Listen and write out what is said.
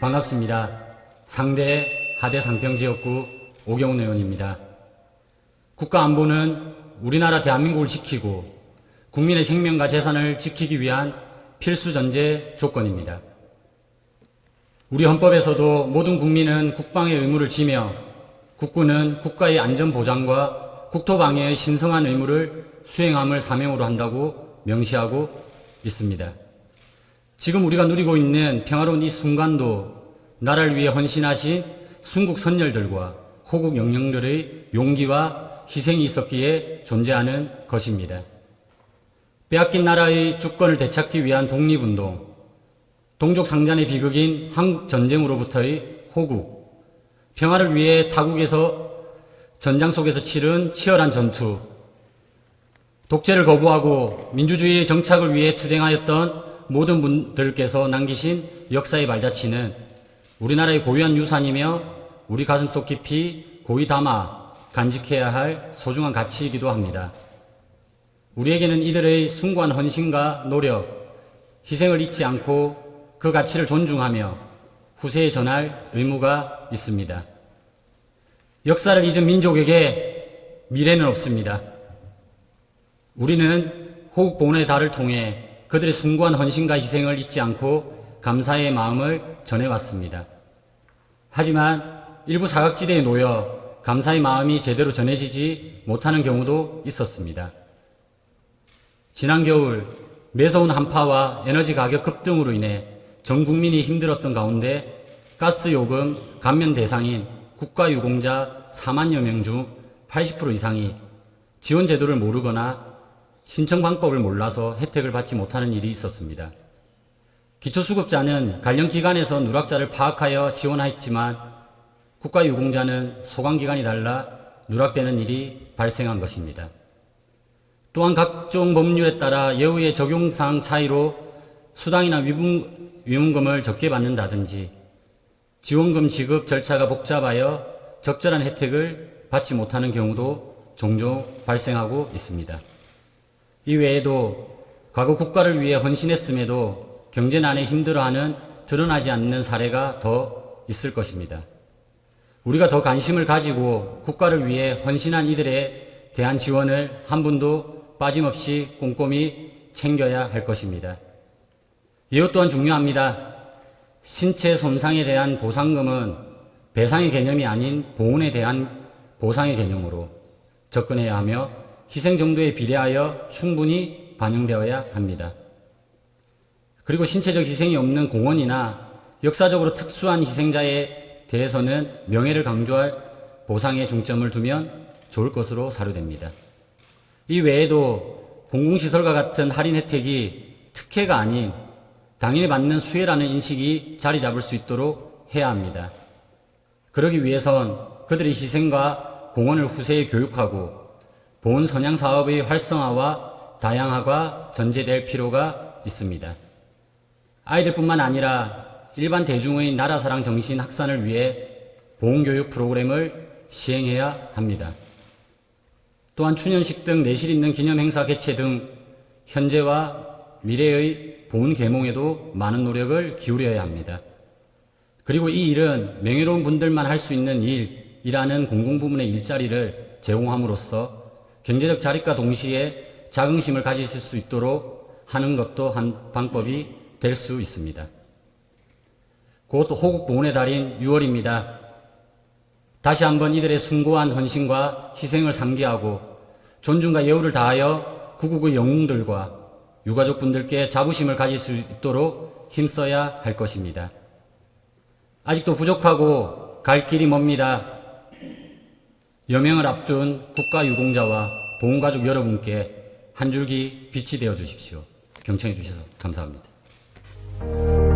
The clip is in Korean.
반갑습니다. 상대 하대 상평지역구 오경훈 의원입니다. 국가안보는 우리나라 대한민국을 지키고 국민의 생명과 재산을 지키기 위한 필수 전제 조건입니다. 우리 헌법에서도 모든 국민은 국방의 의무를 지며 국군은 국가의 안전 보장과 국토 방해의 신성한 의무를 수행함을 사명으로 한다고 명시하고 있습니다. 지금 우리가 누리고 있는 평화로운 이 순간도 나라를 위해 헌신하신 순국 선열들과 호국 영령들의 용기와 희생이 있었기에 존재하는 것입니다. 빼앗긴 나라의 주권을 되찾기 위한 독립운동, 동족 상잔의 비극인 한국 전쟁으로부터의 호국, 평화를 위해 타국에서 전장 속에서 치른 치열한 전투, 독재를 거부하고 민주주의의 정착을 위해 투쟁하였던 모든 분들께서 남기신 역사의 발자취는 우리나라의 고유한 유산이며 우리 가슴속 깊이 고이 담아 간직해야 할 소중한 가치이기도 합니다. 우리에게는 이들의 숭고한 헌신과 노력, 희생을 잊지 않고 그 가치를 존중하며 후세에 전할 의무가 있습니다. 역사를 잊은 민족에게 미래는 없습니다. 우리는 호국 보훈의 달을 통해 그들의 숭고한 헌신과 희생을 잊지 않고 감사의 마음을 전해왔습니다. 하지만 일부 사각지대에 놓여 감사의 마음이 제대로 전해지지 못하는 경우도 있었습니다. 지난 겨울 매서운 한파와 에너지 가격 급등으로 인해 전 국민이 힘들었던 가운데 가스 요금 감면 대상인 국가 유공자 4만여 명 중 80% 이상이 지원 제도를 모르거나 신청 방법을 몰라서 혜택을 받지 못하는 일이 있었습니다. 기초수급자는 관련 기관에서 누락자를 파악하여 지원하였지만 국가유공자는 소관기관이 달라 누락되는 일이 발생한 것입니다. 또한 각종 법률에 따라 예우의 적용사항 차이로 수당이나 위분, 위문금을 적게 받는다든지 지원금 지급 절차가 복잡하여 적절한 혜택을 받지 못하는 경우도 종종 발생하고 있습니다. 이 외에도 과거 국가를 위해 헌신했음에도 경제난에 힘들어하는 드러나지 않는 사례가 더 있을 것입니다. 우리가 더 관심을 가지고 국가를 위해 헌신한 이들에 대한 지원을 한 분도 빠짐없이 꼼꼼히 챙겨야 할 것입니다. 이것 또한 중요합니다. 신체 손상에 대한 보상금은 배상의 개념이 아닌 보훈에 대한 보상의 개념으로 접근해야 하며 희생 정도에 비례하여 충분히 반영되어야 합니다. 그리고 신체적 희생이 없는 공헌이나 역사적으로 특수한 희생자에 대해서는 명예를 강조할 보상에 중점을 두면 좋을 것으로 사료됩니다. 이 외에도 공공시설과 같은 할인 혜택이 특혜가 아닌 당연히 받는 수혜라는 인식이 자리 잡을 수 있도록 해야 합니다. 그러기 위해선 그들의 희생과 공헌을 후세에 교육하고 보훈 선양 사업의 활성화와 다양화가 전제될 필요가 있습니다. 아이들뿐만 아니라 일반 대중의 나라 사랑 정신 확산을 위해 보훈 교육 프로그램을 시행해야 합니다. 또한 추념식 등 내실 있는 기념 행사 개최 등 현재와 미래의 보훈 계몽에도 많은 노력을 기울여야 합니다. 그리고 이 일은 명예로운 분들만 할 수 있는 일이라는 공공부문의 일자리를 제공함으로써 경제적 자립과 동시에 자긍심을 가지실 수 있도록 하는 것도 한 방법이 될 수 있습니다. 곧 호국 보훈의 달인 6월입니다. 다시 한번 이들의 숭고한 헌신과 희생을 상기하고 존중과 예우를 다하여 구국의 영웅들과 유가족 분들께 자부심을 가질 수 있도록 힘써야 할 것입니다. 아직도 부족하고 갈 길이 멉니다. 여명을 앞둔 국가 유공자와 보훈가족 여러분께 한 줄기 빛이 되어 주십시오. 경청해 주셔서 감사합니다.